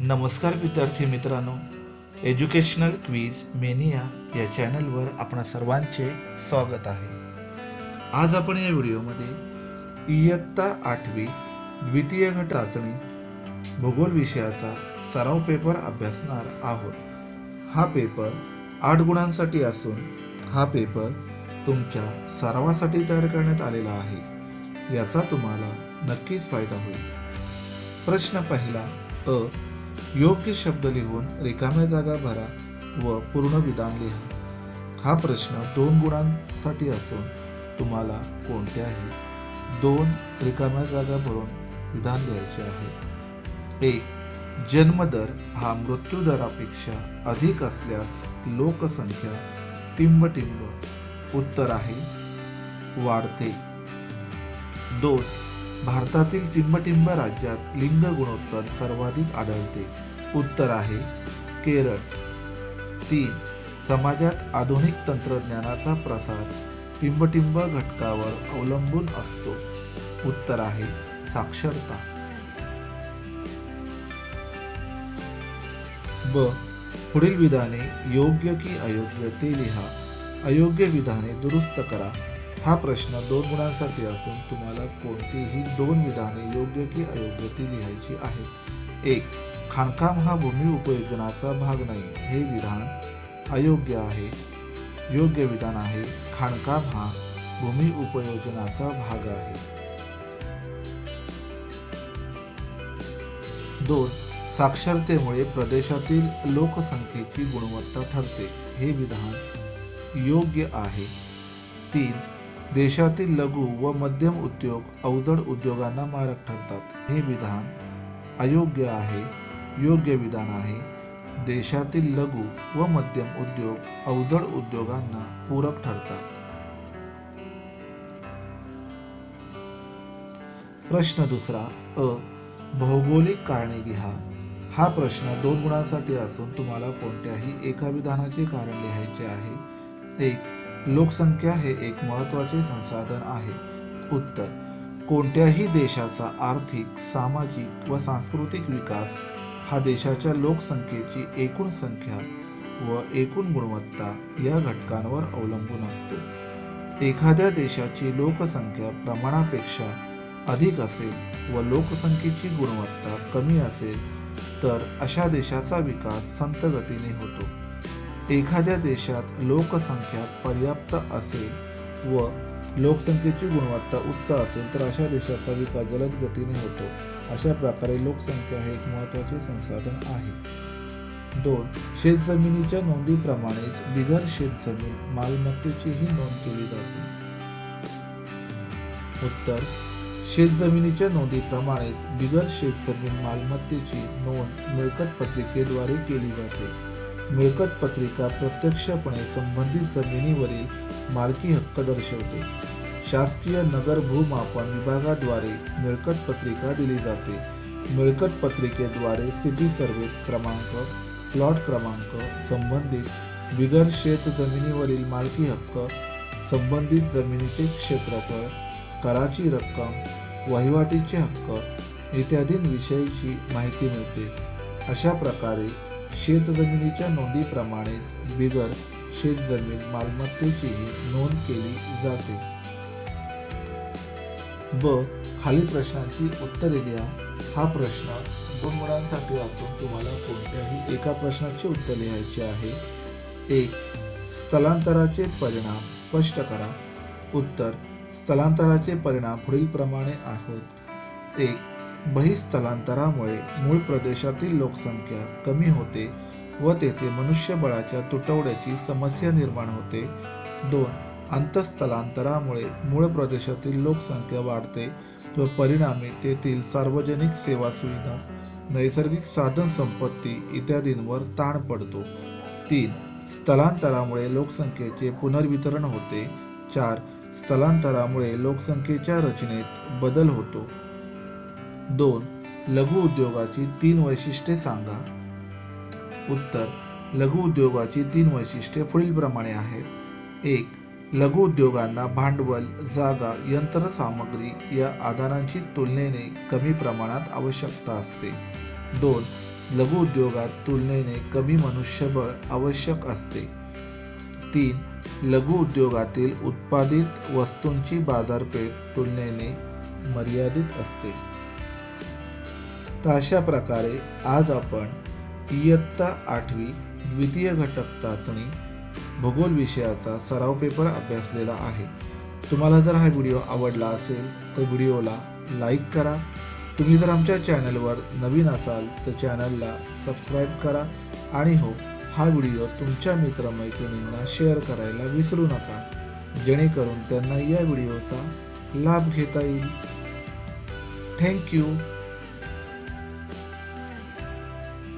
नमस्कार विद्यार्थी मित्रांनो. एज्युकेशनल क्वीज मेनिया या चॅनलवर आपणा सर्वांचे स्वागत आहे. आज आपण या व्हिडिओमध्ये इयत्ता आठवी द्वितीय गट चाचणी भूगोल विषयाचा सराव पेपर अभ्यासणार आहोत. हा पेपर आठ गुणांसाठी असून हा पेपर तुमच्या सरावासाठी तयार करण्यात आलेला आहे. याचा तुम्हाला नक्कीच फायदा होईल. प्रश्न पहिला अ योग्य शब्द लिहून रिकाम्या जागा भरा व पूर्ण विधान लिहा. हा प्रश्न दोन गुणांसाठी असून तुम्हाला कोणत्याही दोन रिकाम्या जागा भरून विधान लिहायचे आहे. एक जन्मदर हा मृत्यूदरापेक्षा अधिक असल्यास लोकसंख्या टिंबटिंब. उत्तर आहे वाढते. दोन भारतातील टिंबटिंब राज्यात लिंग गुणोत्तर सर्वाधिक आढळते. उत्तर आहे केरळ. तीन समाजात आधुनिक तंत्रज्ञानाचा प्रसार टिंबटिंब घटकावर अवलंबून असतो. उत्तर आहे साक्षरता. ब पुढील विधाने योग्य की अयोग्य ते लिहा. अयोग्य विधाने दुरुस्त करा. हा प्रश्न दोन गुणांसाठी असून तुम्हाला कोणतीही दोन विधाने योग्य की अयोग्य ती लिहायची आहेत. एक खाणकाम हा भूमी उपयोजनाचा भाग नाही. हे विधान अयोग्य आहे. योग्य विधान आहे. खाणकाम हा भूमी उपयोजनाचा भाग आहे. दोन साक्षरतेमुळे प्रदेशातील लोकसंख्येची गुणवत्ता ठरते. हे विधान योग्य आहे. तीन देशातील लघु व मध्यम उद्योग अवजड उद्योगांना मारक ठरतात. हे विधान अयोग्य आहे. योग्य विधान आहे. देशातील लघु व मध्यम उद्योग अवजड उद्योगांना पूरक ठरतात. प्रश्न दुसरा अ भौगोलिक कारणे लिहा हा प्रश्न दोन गुणांसाठी असून तुम्हाला कोणत्याही एका विधानाचे कारण लिहायचे आहे. एक लोकसंख्या हे एक महत्त्वाचे संसाधन आहे. उत्तर कोणत्याही देशाचा आर्थिक सामाजिक व सांस्कृतिक विकास हा देशाच्या लोकसंख्येची एकूण संख्या व एकूण गुणवत्ता या घटकांवर अवलंबून असतो. एखाद्या देशाची लोकसंख्या प्रमाणापेक्षा अधिक असेल व लोकसंख्येची गुणवत्ता कमी असेल तर अशा देशाचा विकास संत गतीने होतो. एखाद्या देशात लोकसंख्या पर्याप्त असेल व लोकसंख्येची गुणवत्ता उच्च असेल तर अशा देशाचा विकास जलद गतीने होतो. अशा प्रकारे लोकसंख्या हे एक महत्त्वाचे संसाधन आहे. दोन शेतजमिनीच्या नोंदीप्रमाणेच बिगर शेतजमीन मालमत्तेचीही नोंद केली जाते. उत्तर शेतजमिनीच्या नोंदीप्रमाणेच बिगर शेतजमीन मालमत्तेची नोंद मिळकत पत्रिकेद्वारे केली जाते. मिळकत पत्रिका प्रत्यक्षपणे संबंधित जमिनीवरील मालकी हक्क दर्शवते. शासकीय नगर भूमापन विभागाद्वारे मिळकत पत्रिका दिली जाते. मिळकत पत्रिकेद्वारे सिटी सर्वे क्रमांक प्लॉट क्रमांक संबंधित बिगर शेत जमिनीवरील मालकी हक्क संबंधित जमिनीचे क्षेत्रफळ कराची रक्कम वहिवाटीचे हक्क इत्यादींविषयीची माहिती मिळते. अशा प्रकारे शेतजमिनीच्या नोंदीप्रमाणेच बिगर शेतजमीन मालमत्तेचीही नोंद केली जाते. ब. खालील प्रश्नांची उत्तरे लिहा हा प्रश्न दोन गुणांसाठी असून तुम्हाला कोणत्याही एका प्रश्नाचे उत्तर लिहायचे आहे. एक. स्थलांतराचे परिणाम स्पष्ट करा. उत्तर. स्थलांतराचे परिणाम पुढील प्रमाणे आहेत. एक. बहिस्थलांतरामुळे मूळ प्रदेशातील लोकसंख्या कमी होते व तेथे मनुष्यबळाच्या तुटवड्याची समस्या निर्माण होते. दोन अंतस्थलांतरामुळे मूळ प्रदेशातील लोकसंख्या वाढते व परिणामी तेथील सार्वजनिक सेवा सुविधा नैसर्गिक साधन संपत्ती इत्यादींवर ताण पडतो. तीन स्थलांतरामुळे लोकसंख्येचे पुनर्वितरण होते. चार स्थलांतरामुळे लोकसंख्येच्या रचनेत बदल होतो. दोन लघु उद्योगाची तीन वैशिष्ट्ये सांगा. उत्तर लघु उद्योगाची तीन वैशिष्ट्ये पुढीलप्रमाणे आहेत. एक लघु उद्योगांना भांडवल जागा यंत्रसामग्री या आधारांची तुलनेने कमी प्रमाणात आवश्यकता असते. दोन लघु उद्योगात तुलनेने कमी मनुष्यबळ आवश्यक असते. तीन लघु उद्योगातील उत्पादित वस्तूंची बाजारपेठ तुलनेने मर्यादित असते. तर अशा प्रकारे आज आपण इयत्ता आठवी द्वितीय घटक चाचणी भूगोल विषयाचा सराव पेपर अभ्यासलेला आहे. तुम्हाला जर हा व्हिडिओ आवडला असेल तर व्हिडिओला लाईक करा. तुम्ही जर आमच्या चॅनलवर नवीन असाल तर चॅनलला सबस्क्राईब करा आणि हो हा व्हिडिओ तुमच्या मित्रमैत्रिणींना शेअर करायला विसरू नका जेणेकरून त्यांना या व्हिडिओचा लाभ घेता येईल. थँक्यू